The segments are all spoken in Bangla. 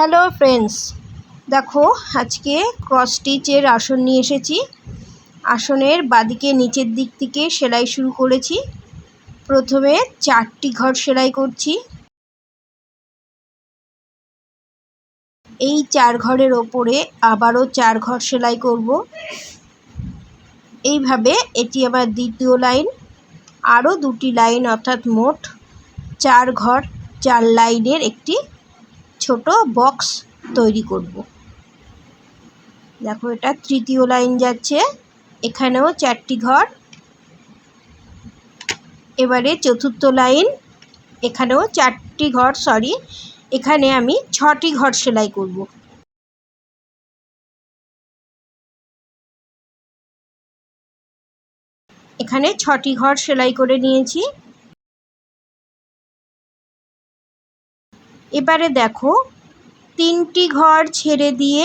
হ্যালো ফ্রেন্ডস দেখো, আজকে ক্রস স্টিচের আসন নিয়ে এসেছি। আসনের বাদিকে নিচের দিক থেকে সেলাই শুরু করেছি। প্রথমে চারটি ঘর সেলাই করছি। এই চার ঘরের ওপরে আবারও চার ঘর সেলাই করব। এইভাবে এটি আমার দ্বিতীয় লাইন, আরও দুটি লাইন, অর্থাৎ মোট চার ঘর, চার লাইনের একটি ছোট বক্স তৈরি করব। দেখো এটা তৃতীয় লাইন যাচ্ছে, এখানেও চারটি ঘর। এবারে চতুর্থ লাইন এখানেও চারটি ঘর সরি এখানে আমি ছটি ঘর সেলাই করব। এখানে ছটি ঘর সেলাই করে নিয়েছি। এবারে দেখো, তিনটি ঘর ছেড়ে দিয়ে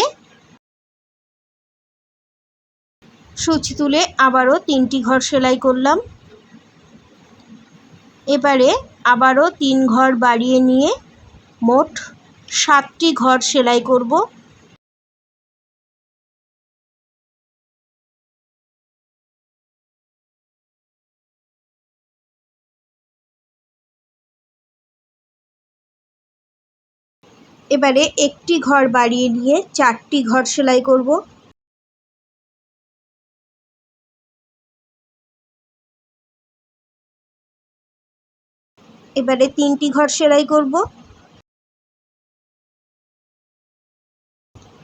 সূচি তুলে আবারও তিনটি ঘর সেলাই করলাম। এবারে আবারও তিন ঘর বাড়িয়ে নিয়ে মোট সাতটি ঘর সেলাই করব। এবারে একটি ঘর বাড়িয়ে নিয়ে চারটি ঘর সেলাই করব। এবারে তিনটি ঘর সেলাই করব।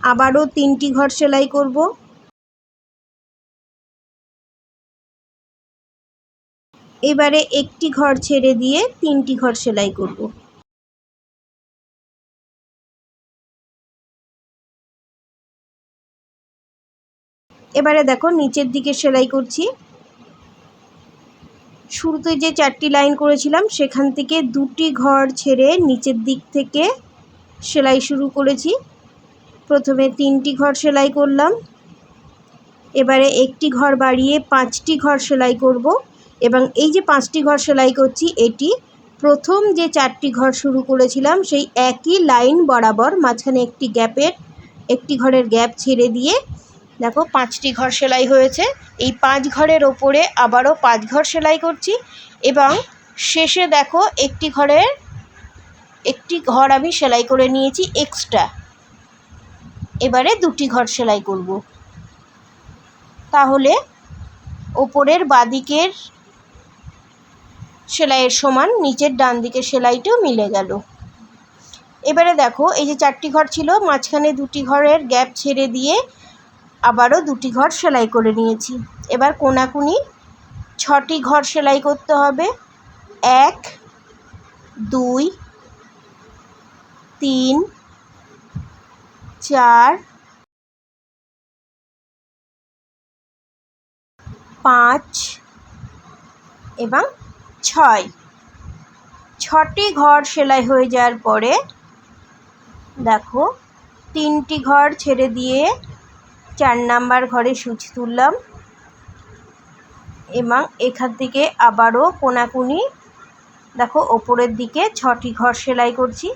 আবারও তিনটি ঘর সেলাই করব। এবারে একটি ঘর ছেড়ে দিয়ে তিনটি ঘর সেলাই করব। এবারে দেখো নিচের দিকে সেলাই করছি। শুরুতে যে চারটি লাইন করেছিলাম, সেখান থেকে দুটি ঘর ছেড়ে নিচের দিক থেকে সেলাই শুরু করেছি। প্রথমে তিনটি ঘর সেলাই করলাম। এবারে একটি ঘর বাড়িয়ে পাঁচটি ঘর সেলাই করব এবং এই যে পাঁচটি ঘর সেলাই করছি, এটি প্রথম যে চারটি ঘর শুরু করেছিলাম, সেই একই লাইন বরাবর মাঝখানে একটি গ্যাপের, একটি ঘরের গ্যাপ ছেড়ে দিয়ে দেখো, পাঁচটি ঘর সেলাই হয়েছে। এই পাঁচ ঘরের ওপরে আবারও পাঁচ ঘর সেলাই করছি এবং শেষে দেখো, একটি ঘরের, একটি ঘর আমি সেলাই করে নিয়েছি এক্সট্রা এবারে দুটি ঘর সেলাই করব। তাহলে ওপরের বাদিকের সেলাইয়ের সমান, নিচের ডান দিকের সেলাইটাও মিলে গেল। এবারে দেখো, এই যে চারটি ঘর ছিল, মাঝখানে দুটি ঘরের গ্যাপ ছেড়ে দিয়ে আবারও দুটি ঘর সেলাই করে নিয়েছি। এবার কোনাকুনি ছটি ঘর সেলাই করতে হবে। এক, দুই, তিন, চার, পাঁচ এবং ছয়। ছটি ঘর সেলাই হয়ে যাওয়ার পরে দেখো, তিনটি ঘর ছেড়ে দিয়ে চার নাম্বার ঘরে সুচ তুললাম এবং এখান থেকে আবারও কোনাকুনি, দেখো, ওপরের দিকে ছটি ঘর সেলাই করছি।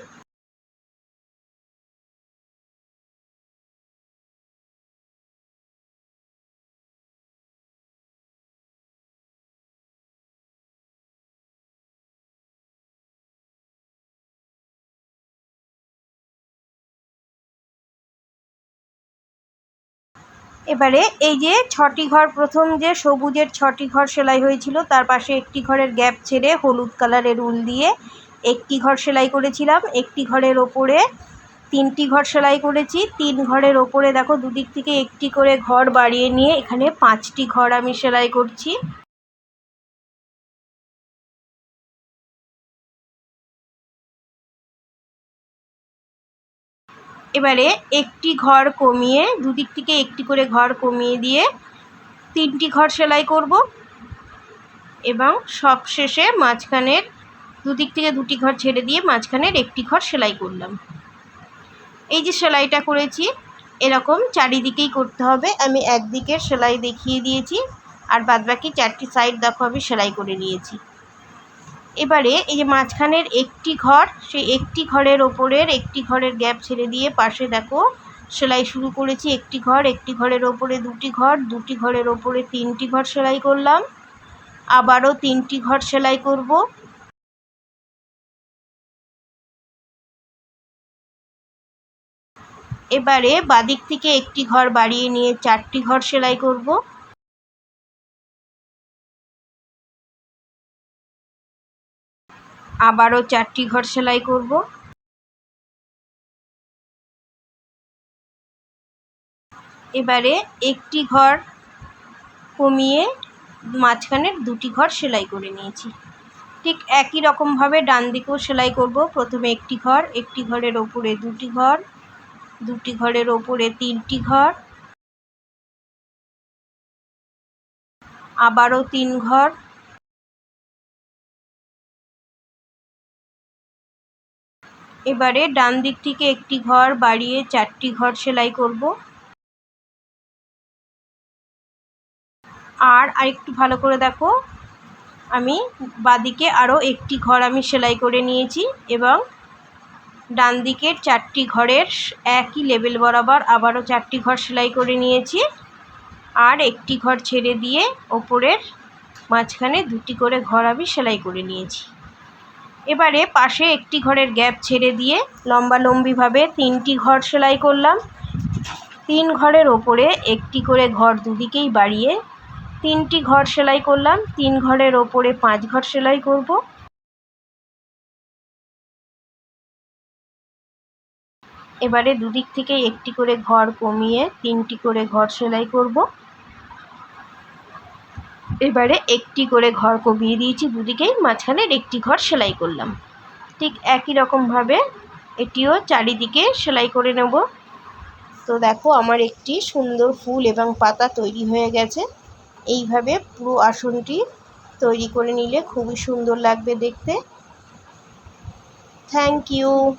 এবারে এই যে ছটি ঘর, প্রথম যে সবুজের ছটি ঘর সেলাই হয়েছিল, তার পাশে একটি ঘরের গ্যাপ ছেড়ে হলুদ কালারের উল দিয়ে একটি ঘর সেলাই করেছিলাম। একটি ঘরের ওপরে তিনটি ঘর সেলাই করেছি। তিন ঘরের ওপরে দেখো, দুদিক থেকে একটি করে ঘর বাড়িয়ে নিয়ে এখানে পাঁচটি ঘর আমি সেলাই করছি। এবারে একটি ঘর কমিয়ে, দুদিক থেকে একটি করে ঘর কমিয়ে দিয়ে তিনটি ঘর সেলাই করব এবং সব শেষে মাঝখানের দুদিক থেকে দুটি ঘর ছেড়ে দিয়ে মাঝখানের একটি ঘর সেলাই করলাম। এই যে সেলাইটা করেছি, এরকম চারিদিকেই করতে হবে। আমি একদিকের সেলাই দেখিয়ে দিয়েছি, আর বাদবাকি চারটি সাইড দেখো আমি সেলাই করে নিয়েছি। এবারে এই যে মাঝখানের একটি ঘর, সেই একটি ঘরের ওপরের একটি ঘরের গ্যাপ ছেড়ে দিয়ে পাশে দেখো সেলাই শুরু করেছি, একটি ঘর, একটি ঘরের ওপরে দুটি ঘর, দুটি ঘরের ওপরে তিনটি ঘর সেলাই করলাম। আবারও তিনটি ঘর সেলাই করব। এবারে বাদিক থেকে একটি ঘর বাড়িয়ে নিয়ে চারটি ঘর সেলাই করব। আবারও চারটি ঘর সেলাই করব। এবারে একটি ঘর কমিয়ে মাঝখানের দুটি ঘর সেলাই করে নিয়েছি। ঠিক একই রকমভাবে ডান দিকেও সেলাই করব। প্রথমে একটি ঘর, একটি ঘরের ওপরে দুটি ঘর, দুটি ঘরের ওপরে তিনটি ঘর। আবারও তিন ঘর এবারে ডান দিক থেকে একটি ঘর, বাড়িয়ে চারটি ঘর সেলাই করব। আর আরেকটু ভালো করে দেখো, আমি বাদিকে আরও একটি ঘর আমি সেলাই করে নিয়েছি এবং ডান দিকের চারটি ঘরের একই লেবেল বরাবর আবারও চারটি ঘর সেলাই করে নিয়েছি। আর একটি ঘর ছেড়ে দিয়ে ওপরের মাঝখানে দুটি করে ঘর আমি সেলাই করে নিয়েছি। এবারে পাশে একটি ঘরের গ্যাপ ছেড়ে দিয়ে লম্বা লম্বিভাবে তিনটি ঘর সেলাই করলাম। তিন ঘরের ওপরে একটি করে ঘর দুদিকেই বাড়িয়ে তিনটি ঘর সেলাই করলাম। তিন ঘরের ওপরে পাঁচ ঘর সেলাই করব। এবারে দুদিক থেকে একটি করে ঘর কমিয়ে তিনটি করে ঘর সেলাই করব। এবারে একটি করে ঘর কমিয়ে দিয়েছি, দুদিকেই মাঝখানের একটি ঘর সেলাই করলাম। ঠিক একই রকমভাবে এটিও চারিদিকে সেলাই করে নেব। তো দেখো, আমার একটি সুন্দর ফুল এবং পাতা তৈরি হয়ে গেছে। এইভাবে পুরো আসনটি তৈরি করে নিলে খুবই সুন্দর লাগবে দেখতে। Thank you.